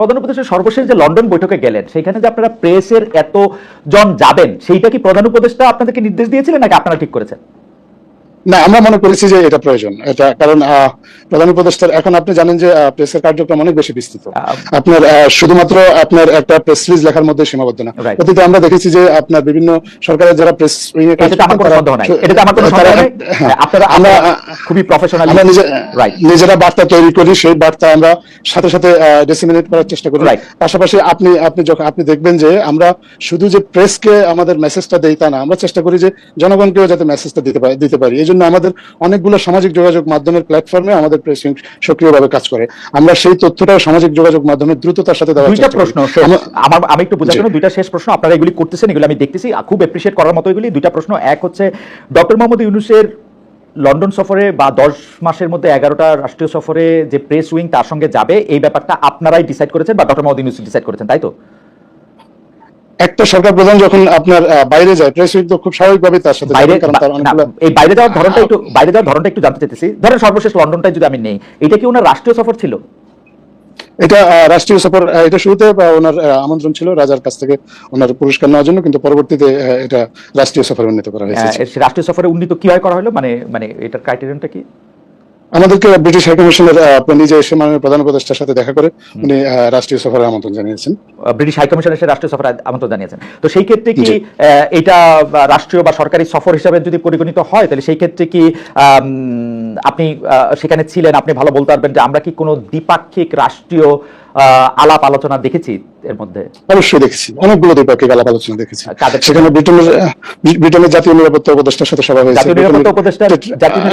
প্রধান উপদেষ্টা সর্বশেষ যে লন্ডন বৈঠকে গেলেন, সেখানে যে আপনারা প্রেসের এত জন যাবেন, সেইটা কি প্রধান উপদেষ্টা আপনাদেরকে নির্দেশ দিয়েছিলেন নাকি আপনারা ঠিক করেছেন? না আমরা মনে করেছি যে এটা প্রয়োজন। এটা কারণ প্রধান উপদেষ্টার এখন আপনি জানেন যে প্রেসের কার্যক্রম অনেক বেশি বিস্তৃত। আপনার শুধুমাত্র আপনার একটা প্রেস রিলিজ লেখার মধ্যে সীমাবদ্ধ না. অতীতে আমরা দেখেছি যে আপনার বিভিন্ন সরকারের যারা প্রেস উইং এ কাজ আমার হ্যাঁ, আপনারা আমরা খুবই প্রফেশনাল আমরা নিজে রাইট নিজেরা বার্তা তৈরি করি সেই বার্তা আমরা সাথে সাথে ডিসিমিনেট করার চেষ্টা করি. পাশাপাশি আপনি আপনি যখন আপনি দেখবেন যে আমরা শুধু যে প্রেসকে আমাদের মেসেজটা দেই তা না আমরা চেষ্টা করি যে জনগণকেও যাতে মেসেজটা দিতে পারি দিতে পারি। জন্য আমাদের অনেকগুলো সামাজিক যোগাযোগ মাধ্যমের প্ল্যাটফর্মে আমাদের প্রেস সক্রিয়ভাবে কাজ করে। আমরা সেই তথ্যটাও সামাজিক যোগাযোগ মাধ্যমে দ্রুততার সাথে দেওয়ার দুইটা প্রশ্ন আমার আমি একটু বোঝার। জন্য দুইটা শেষ প্রশ্ন আপনারা এগুলি করতেছেন এগুলো আমি দেখতেছি খুব এপ্রিশিয়েট করার মতো এগুলি। দুইটা প্রশ্ন এক হচ্ছে ডক্টর মোহাম্মদ ইউনুসের লন্ডন সফরে বা দশ মাসের মধ্যে এগারোটা রাষ্ট্রীয় সফরে যে প্রেস উইং তার সঙ্গে যাবে এই ব্যাপারটা আপনারাই ডিসাইড করেছেন বা ডক্টর মোহাম্মদ ইউনুস ডিসাইড করেছেন তাই তো? একটা সরকার প্রধান যখন আপনার বাইরে যায় প্রেস উইং তো খুব স্বাভাবিকভাবে তার সাথে বাইরে কারণ তার এই বাইরে যাওয়ার ধরনটা একটু বাইরে যাওয়ার ধরনটা একটু জানতে চাইতেছি। ধরেন সর্বশেষ লন্ডনটাই যদি আমি নেই এটা কি ওনার রাষ্ট্রীয় সফর ছিল? এটা রাষ্ট্রীয় সফর এটা শুরুতে ওনার আমন্ত্রণ ছিল রাজার কাছ থেকে ওনার পুরস্কার নেওয়ার জন্য কিন্তু পরবর্তীতে এটা রাষ্ট্রীয় সফরে উন্নীত করা হয়েছে। আহ, রাষ্ট্রীয় সফরে উন্নীত কীভাবে করা হলো? মানে মানে এটার ক্রাইটেরিয়ানটা কি? আমাদেরকে ব্রিটিশ হাই কমিশনের যে এসে মাননীয় প্রধান উপদেষ্টার সাথে দেখা করে উনি রাষ্ট্রীয় সফরে আমন্ত্রণ জানিয়েছেন। ব্রিটিশ হাইকমিশন এসে রাষ্ট্রীয় সফরের আমন্ত্রণ জানিয়েছেন। তো সেই ক্ষেত্রে কি এটা রাষ্ট্রীয় বা সরকারি সফর হিসাবে যদি পরিগণিত হয় তাহলে সেই ক্ষেত্রে কি আপনি সেখানে ছিলেন আপনি ভালো বলতে পারবেন যে আমরা কি কোনো দ্বিপাক্ষিক রাষ্ট্রীয় আলাপ আলোচনা দেখেছি এর মধ্যে। অবশ্যই দেখেছি। অনেকগুলো দ্বিপাক্ষিক আলাপ আলোচনা দেখেছি। সেখানে ব্রিটেনের ব্রিটেনের জাতীয় নিরাপত্তা উপদেষ্টার সাথে সভা হয়েছে। জাতীয় নিরাপত্তা উপদেষ্টা জাতীয়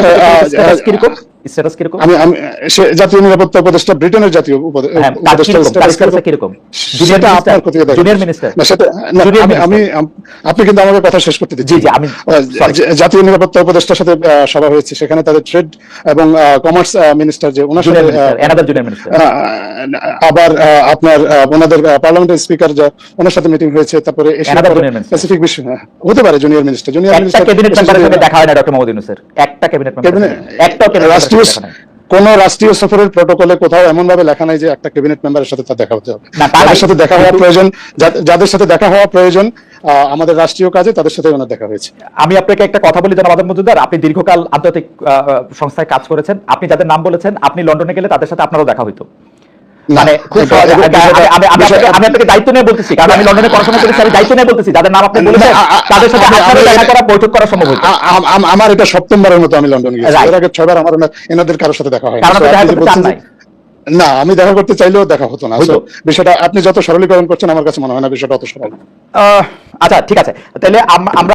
স্ট্যাটাস কীরকম? স্ট্যাটাস কীরকম? আমি আমি জাতীয় নিরাপত্তা উপদেষ্টা ব্রিটেনের জাতীয় হ্যাঁ তার উপদেষ্টার কীরকম? সেটা আপনার দেখেন? জুনিয়র মিনিস্টার না, সেটা- আমি- আমি আপনি কিন্তু আমাকে কথা শেষ করতে দিচ্ছেন। জি, জি, আমি- জাতীয় নিরাপত্তা উপদেষ্টার সাথে সভা হয়েছে। সেখানে তাদের ট্রেড এবং কমার্স মিনিস্টার যে ওনার সাথে জুনিয়র মিনিস্টার আবার আপনার ওনাদের পার্লামেন্টের স্পিকার যা ওনার সাথে মিটিং হয়েছে তারপরে. প্যাসিফিক বিষয় হ্যাঁ, হতে পারে junior minister junior minister cabinet মেম্বারের সঙ্গে দেখা হয় না ডক্টর মোহাম্মদ ইউনুসের একটা ক্যাবিনেট মেম্বার একটা রাষ্ট্রীয়। কোন রাষ্ট্রীয় সফরের প্রটোকলে কোথাও এমন ভাবে লেখা নাই যে একটা ক্যাবিনেট মেম্বারের সাথে তার দেখা হতে হবে। না, তাদের সাথে দেখা হওয়া প্রয়োজন যাদের সাথে দেখা হওয়া প্রয়োজন আমাদের রাষ্ট্রীয় কাজে তাদের সাথে ওনার দেখা হয়েছে। আমি আপনাকে একটা কথা বলি জানাব আদম মজুমদার। আপনি দীর্ঘকাল আন্তর্জাতিক সংস্থায় কাজ করেছেন। আপনি যাদের নাম বলেছেন আপনি লন্ডনে গেলে তাদের সাথে আপনারও দেখা হইতো। মানে খুব এটা- আমি- আমি- আমি- আমি বিষয়টা- আপনাকে- দায়িত্ব নিয়ে বলতেছি। কারণ আমি লন্ডনে পড়াশোনা করেছি আমি দায়িত্ব নিয়ে বলতেছি। যাদের নাম আপনি বলেছেন না, আ- আ- তাদের সাথে আমি- দেখা করা বৈঠক করা সম্ভব হইতো আ- আ- আম- আমার এটা সপ্তমবারের মতো আমি লন্ডন এর আগে ছয়বার আমার এনাদের কারোর সাথে দেখা হয় কারণ আপনি দেখা করতে চান নাই। না আমি দেখা করতে চাইলেও দেখা হতো না। বিষয়টা আপনি যত সরলীকরণ করছেন আমার কাছে মনে হয় না বিষয়টা অত সরল। আচ্ছা ঠিক আছে। তাহলে আমরা